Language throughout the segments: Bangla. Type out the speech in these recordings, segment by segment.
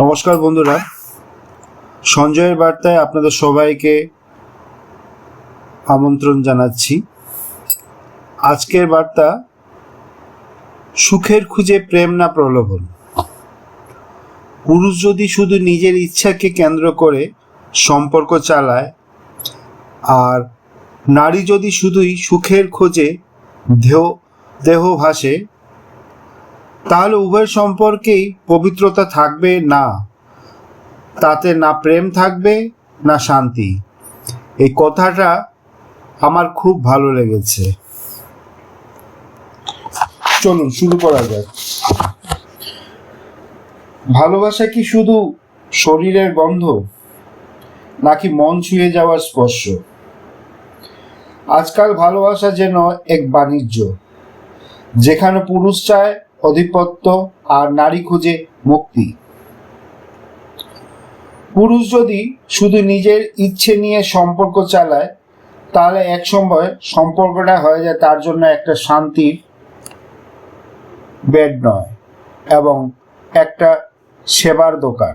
নমস্কার বন্ধুরা। সঞ্জয়ের বার্তায় আপনাদের সবাইকে আমন্ত্রণ জানাচ্ছি। আজকের বার্তা, সুখের খুঁজে প্রেম না প্রলোভন। পুরুষ যদি শুধু নিজের ইচ্ছাকে কেন্দ্র করে সম্পর্ক চালায়, আর নারী যদি শুধুই সুখের খোঁজে দেহ দেহ ভাসে তাহলে উভয় সম্পর্কেই পবিত্রতা থাকবে না? তাতে না প্রেম থাকবে, না শান্তি। এই কথাটা আমার খুব ভালো লেগেছে। চলুন, শুরু করা যাক। ভালোবাসা কি শুধু শরীরের গন্ধ, নাকি মন ছুঁয়ে যাওয়ার স্পর্শ? আজকাল ভালোবাসা যেন এক বাণিজ্য, যেখানে পুরুষ চায় আধিপত্য আর নারী খুঁজে মুক্তি। পুরুষ যদি শুধু নিজের ইচ্ছে নিয়ে সম্পর্ক চালায়, তাহলে এক সময় সম্পর্কটা হয়ে যায় তার জন্য একটা শান্তির বেড নয় এবং একটা সেবার দোকান।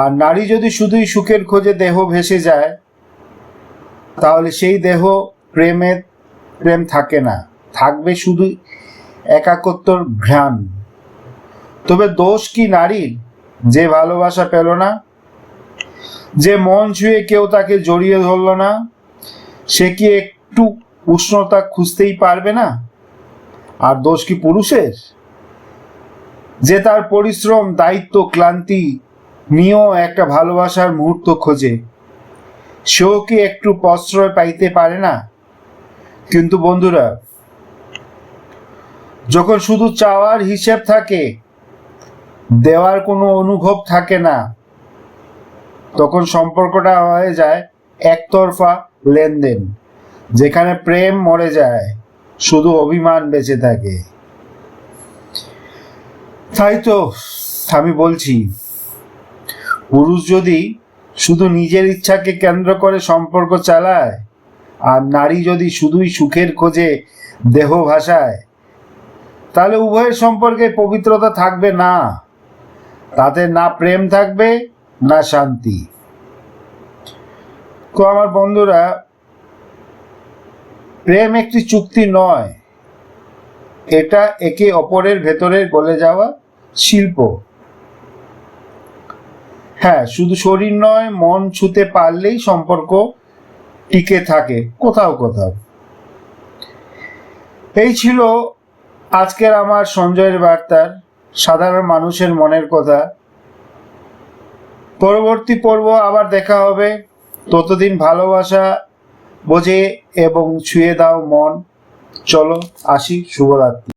আর নারী যদি শুধুই সুখের খোঁজে দেহ ভেসে যায়, তাহলে সেই দেহ প্রেমের, প্রেম থাকে না। থাকবে শুধু একাকত্বর ঘ্রাণ। তবে দোষ কি নারীর? যে ভালোবাসা পেল না, যে মন ছুঁয়ে কেউ তাকে জড়িয়ে ধরল না, সে কি একটু উষ্ণতা খুঁজতেই পারবে না? আর দোষ কি পুরুষের? যে তার পরিশ্রম, দায়িত্ব, ক্লান্তি নিয়েও একটা ভালোবাসার মুহূর্ত খোঁজে, সেও কি একটু প্রশ্রয় পাইতে পারে না? কিন্তু বন্ধুরা যখন শুধু চাওয়ার হিসেব থাকে, দেওয়ার কোনো অনুভব থাকে না, তখন সম্পর্কটা হয়ে যায় একতরফা লেনদেন, যেখানে প্রেম মরে যায়, শুধু অভিমান বেঁচে থাকে। তাই তো আমি বলছি, পুরুষ যদি শুধু নিজের ইচ্ছাকে কেন্দ্র করে সম্পর্ক চালায়, আর নারী যদি শুধুই সুখের খোঁজে দেহ ভাষায় তাহলে উভয়ের সম্পর্কে পবিত্রতা থাকবে না। তাতে না প্রেম থাকবে, না শান্তি। তো আমার বন্ধুরা, প্রেম একটি চুক্তি নয়। এটা একে অপরের ভেতরে গলে যাওয়া শিল্প। হ্যাঁ শুধু শরীর নয়, মন ছুতে পারলেই সম্পর্ক টিকে থাকে, কোথাও কোথাও। এই ছিল আজকের আমার সঞ্জয়ের বার্তার সাধারণ মানুষের মনের কথা। পরবর্তী পর্ব আবার দেখা হবে। ততদিন ভালোবাসা বোঝে এবং ছুঁয়ে দাও মন। চলো, আসি, শুভরাত্রি।